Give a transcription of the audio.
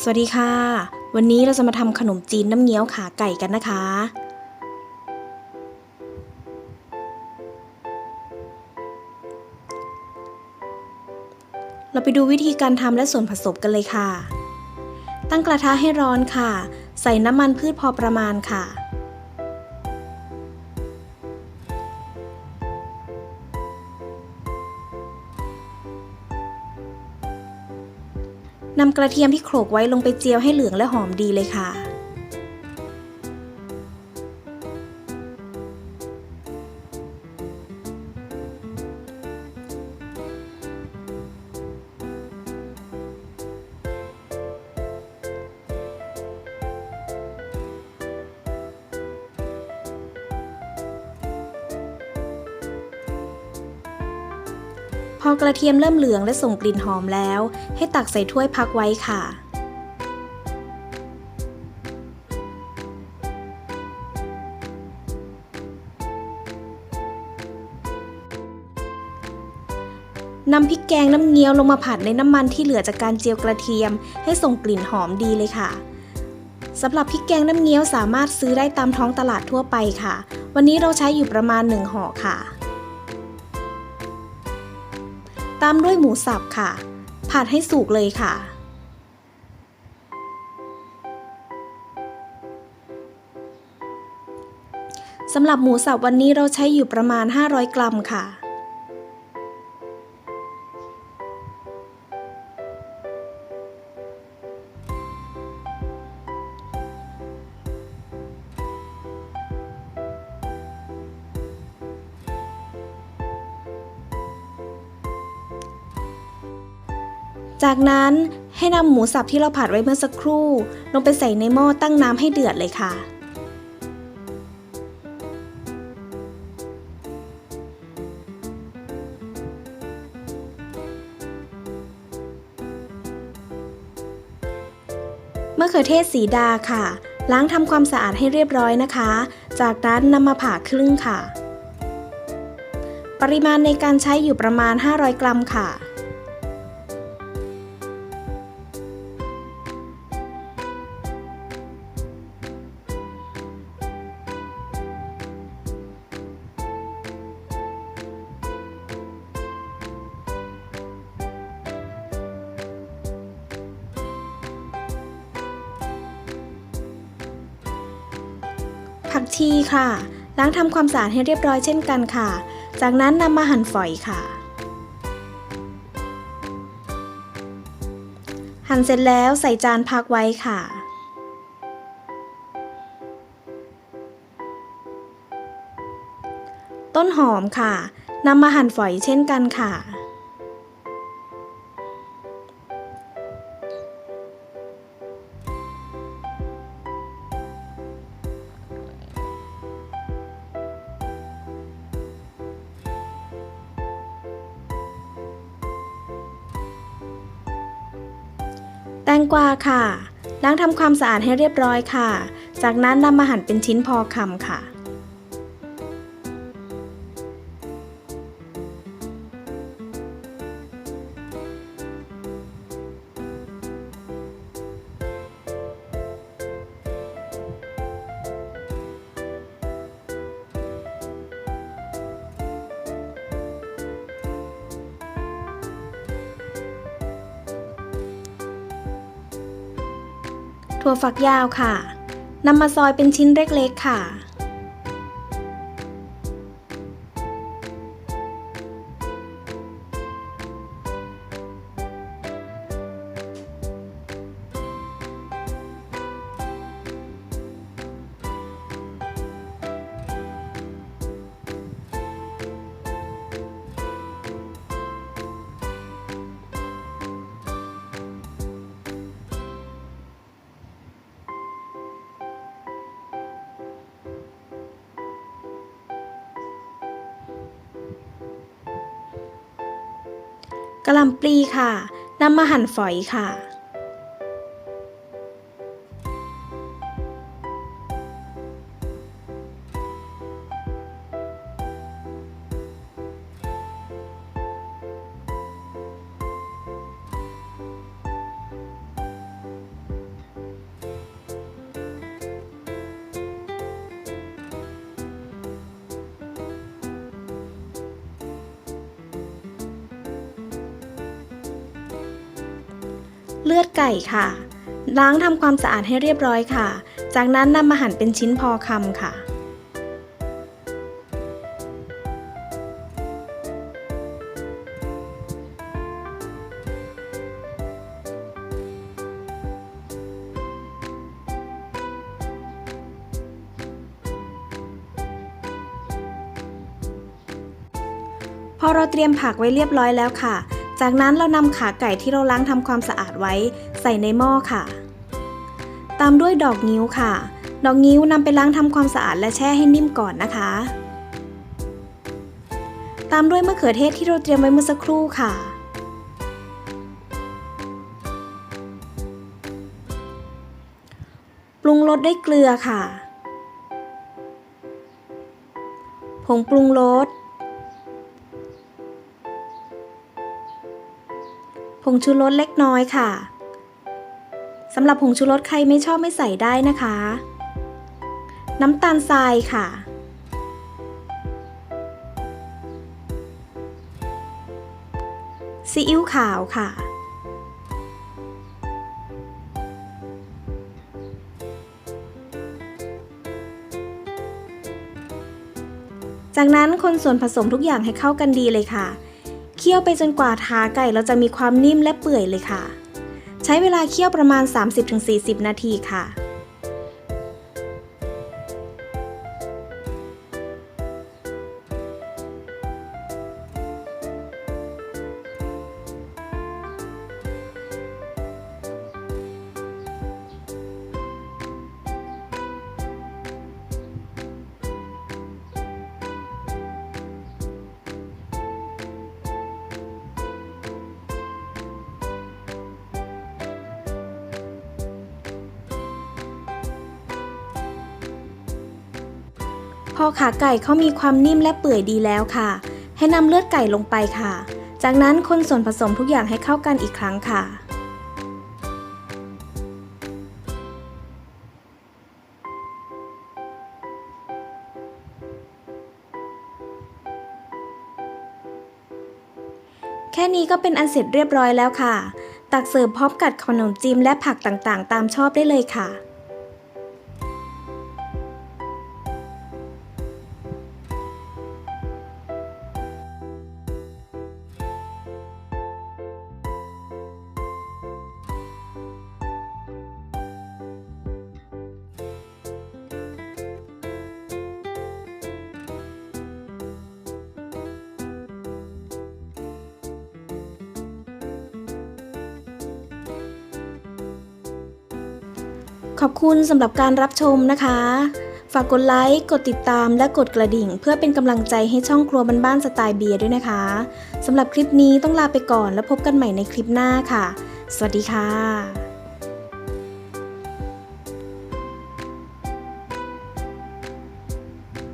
สวัสดีค่ะ วันนี้เราจะมาทำขนมจีนน้ำเงี้ยวขาไก่กันนะคะ เราไปดูวิธีการทำและส่วนผสมกันเลยค่ะ ตั้งกระทะให้ร้อนค่ะ ใส่น้ำมันพืชพอประมาณค่ะ นำกระเทียมที่โขลกไว้ลงไปเจียวให้เหลืองและหอมดีเลยค่ะ พอกระเทียมเริ่มเหลืองและส่งกลิ่นหอมแล้ว ให้ตักใส่ถ้วยพักไว้ค่ะ นำพริกแกงน้ำเงี้ยวลงมาผัดในน้ำมันที่เหลือจากการเจียวกระเทียม ให้ส่งกลิ่นหอมดีเลยค่ะสำหรับพริกแกงน้ำเงี้ยวสามารถซื้อได้ตามท้องตลาดทั่วไปค่ะ วันนี้เราใช้อยู่ประมาณ 1ห่อค่ะ ตามด้วยหมูสับค่ะ ผัดให้สุกเลยค่ะ สำหรับหมูสับวันนี้เราใช้อยู่ประมาณ 500 กรัมค่ะ จากนั้นให้นำหมูสับที่เราผัดไว้เมื่อสักครู่ ลงไปใส่ในหม้อตั้งน้ำให้เดือดเลยค่ะ มะเขือเทศสีดาค่ะ ล้างทำความสะอาดให้เรียบร้อยนะคะ จากนั้นนำมาผ่าครึ่งค่ะ ปริมาณในการใช้อยู่ประมาณ 500 กรัมค่ะ ผักชีค่ะ ล้างทำความสะอาดให้เรียบร้อยเช่นกันค่ะ จากนั้นนำมาหั่นฝอยค่ะ หั่นเสร็จแล้วใส่จานพักไว้ค่ะต้นหอมค่ะ นำมาหั่นฝอยเช่นกันค่ะ แตงกวาค่ะ ล้างทำความสะอาดให้เรียบร้อยค่ะ จากนั้นนำมาหั่นเป็นชิ้นพอคำค่ะ ถั่วฝักยาวค่ะนำมาซอยเป็นชิ้นเล็กๆค่ะ กระหล่ำปลีค่ะนำมาหั่นฝอยค่ะ ลือดไก่ค่ะ ล้างทำความสะอาดให้เรียบร้อยค่ะ จากนั้นนำมาหั่นเป็นชิ้นพอคำค่ะ พอเราเตรียมผักไว้เรียบร้อยแล้วค่ะ จากนั้นเรานำขาไก่ที่เราล้างทำความสะอาดไว้ ใส่ในหม้อค่ะ ตามด้วยดอกงิ้วค่ะ ดอกงิ้วนำไปล้างทำความสะอาดและแช่ให้นิ่มก่อนนะคะ ตามด้วยมะเขือเทศที่เราเตรียมไว้เมื่อสักครู่ค่ะ ปรุงรสด้วยเกลือค่ะ ผงปรุงรส ผงชูรสเล็กน้อยค่ะสำหรับผงชูรสใครไม่ชอบไม่ใส่ได้นะคะ น้ำตาลทรายค่ะ ซีอิ๊วขาวค่ะ จากนั้นคนส่วนผสมทุกอย่างให้เข้ากันดีเลยค่ะ เคี่ยวไปจนกว่าขาไก่เราจะมีความนิ่มและเปื่อยเลยค่ะ ใช้เวลาเคี่ยวประมาณ 30-40 นาทีค่ะ พอขาไก่เขามีความนิ่มและเปื่อยดีแล้วค่ะ ให้นำเลือดไก่ลงไปค่ะ จากนั้นคนส่วนผสมทุกอย่างให้เข้ากันอีกครั้งค่ะแค่นี้ก็เป็นอันเสร็จเรียบร้อยแล้วค่ะ ตักเสิร์ฟพร้อมกับขนมจีมและผักต่างๆ ตามชอบได้เลยค่ะ ขอบคุณสำหรับการรับชมนะคะ ฝากกดไลค์ กดติดตามและกดกระดิ่ง เพื่อเป็นกำลังใจให้ช่องครัวบ้านๆสไตล์เบียร์ด้วยนะคะสำหรับคลิปนี้ต้องลาไปก่อนแล้วพบกันใหม่ในคลิปหน้าค่ะ สวัสดีค่ะ